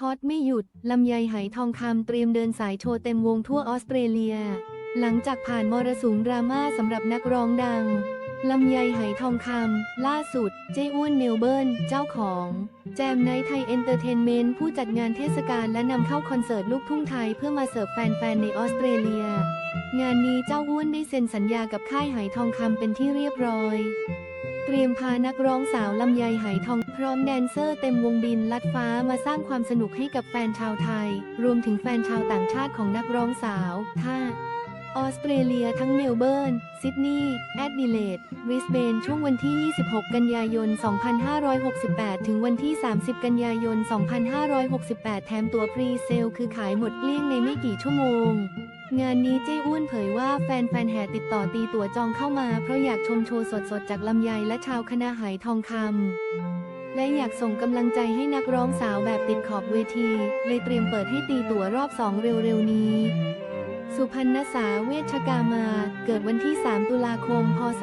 ฮอตไม่หยุด ลำไยไหทองคำเตรียมเดินสายโชว์เต็มวงทั่วออสเตรเลีย หลังจากผ่านมรสุมดราม่าสำหรับนักร้องดัง ลำไยไหทองคำล่าสุด เจ้อ้วนเมลเบิร์น เจ้าของ แจมไนท์ไทยเอนเตอร์เทนเมนต์ผู้จัดงานเทศกาลและนำเข้าคอนเสิร์ตลูกทุ่งไทยเพื่อมาเสิร์ฟแฟนๆ ในออสเตรเลีย งานนี้เจ้าอ้วนได้เซ็นสัญญากับค่ายไหทองคำเป็นที่เรียบร้อย เตรียมพานักร้องสาวลำไยไหทอง พร้อมแดนเซอร์เต็มวงบินลัดฟ้ามาสร้างความสนุกให้กับแฟนชาวไทย รวมถึงแฟนชาวต่างชาติของนักร้องสาว ท่าออสเตรเลียทั้งเมลเบิร์น ซิดนีย์ แอดดิเลดบริสเบน ช่วงวันที่ 26 กันยายน 2568 ถึงวันที่ 30 กันยายน 2568 แถมตั๋วพรีเซล คือขายหมดเกลี้ยงในไม่กี่ชั่วโมง งานนี้เจ้อ้วนเผยว่าแฟนๆแห่ติดต่อตีตั๋วจองเข้ามาเพราะอยากชมโชว์สดๆ จากลำไยและชาวคณะหายทองคำและอยากส่งกำลังใจให้นักร้องสาวแบบติดขอบเวที เลยเตรียมเปิดให้ตีตั๋วรอบสองเร็วๆนี้ สุพรรณษาเวชกามา เกิดวันที่ 3 ตุลาคม พศ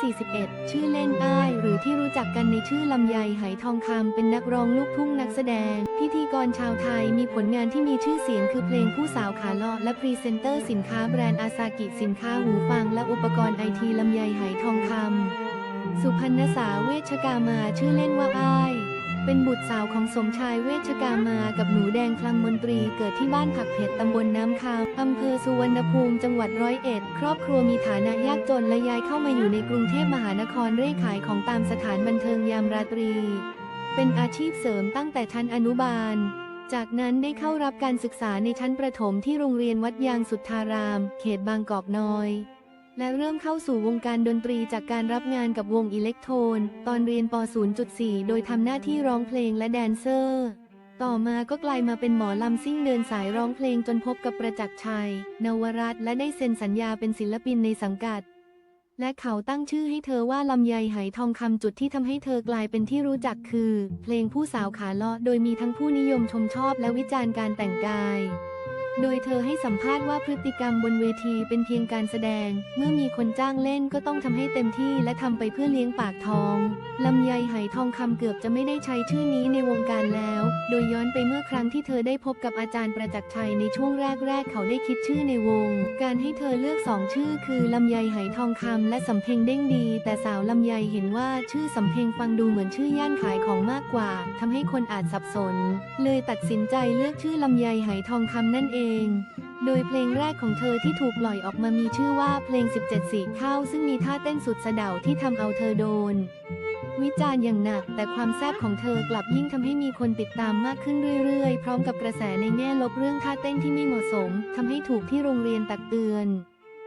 2541 ชื่อเล่นอ้าย หรือที่รู้จักกันในชื่อลำไยไหทองคำ เป็นนักร้องลูกทุ่งนักแสดง พิธีกรชาวไทย มีผลงานที่มีชื่อเสียงคือเพลงผู้สาวขาเลาะและพรีเซนเตอร์สินค้าแบรนด์อาซากิสินค้าหูฟัง และอุปกรณ์ไอทีลำไยไหทองคำ สุพรรณษาเวชกามา ชื่อเล่นว่า เป็นบุตรสาวของสมชายเวชกามากับหนูแดงคลังมนตรีเกิดที่บ้านผักเผ็ดตำบลน้ำคาอำเภอสุวรรณภูมิจังหวัดร้อยเอ็ด ครอบครัวมีฐานะยากจนและย้ายเข้ามาอยู่ในกรุงเทพมหานครเร่ขายของตามสถานบันเทิงยามราตรี เป็นอาชีพเสริมตั้งแต่ชั้นอนุบาล จากนั้นได้เข้ารับการศึกษาในชั้นประถมที่โรงเรียนวัดยางสุทธาราม เขตบางกอกน้อย และเริ่มเข้าสู่วงการดนตรีจากการรับงานกับวงอิเล็กโทน ตอนเรียนป .0.4 โดยทำหน้าที่ร้องเพลงและแดนเซอร์ ต่อมาก็กลายมาเป็นหมอลำซิ่งเดินสายร้องเพลงจนพบกับประจักษ์ชัย นวรัตน์และได้เซ็นสัญญาเป็นศิลปินในสังกัด และเขาตั้งชื่อให้เธอว่าลำไยไหทองคำจุดที่ทำให้เธอกลายเป็นที่รู้จักคือ เพลงผู้สาวขาเลาะโดยมีทั้งผู้นิยมชมชอบและวิจารณ์การแต่งกาย โดยเธอให้สัมภาษณ์ว่าพฤติกรรมบนเวทีเป็นเพียงการแสดง เมื่อมีคนจ้างเล่นก็ต้องทำให้เต็มที่และทำไปเพื่อเลี้ยงปากท้องลำไยไหทองคำเกือบจะไม่ได้ใช้ชื่อนี้ในวงการแล้ว โดยย้อนไปเมื่อครั้งที่เธอได้พบกับอาจารย์ประจักษ์ชัยในช่วงแรก ๆ เขาได้คิดชื่อในวง การให้เธอเลือกสองชื่อ คือลำไยไหทองคำและสำเพ็งเด้งดี แต่สาวลำไยเห็นว่าชื่อสำเพ็งฟังดูเหมือนชื่อย่านขายของมากกว่าทำให้คนอาจสับสน เลยตัดสินใจเลือกชื่อลำไยไหทองคำนั่นเองโดยเพลงแรกของเธอที่ถูกปล่อยออกมามีชื่อว่าเพลง 17 สีเข้าซึ่งมีท่าเต้นสุดสะเดาที่ทำเอาเธอโดน วิจารณ์อย่างหนัก แต่ความแซ่บของเธอกลับยิ่งทำให้มีคนติดตามมากขึ้นเรื่อยๆ พร้อมกับกระแสในแง่ลบเรื่องท่าเต้นที่ไม่เหมาะสมทำให้ถูกที่โรงเรียนตักเตือน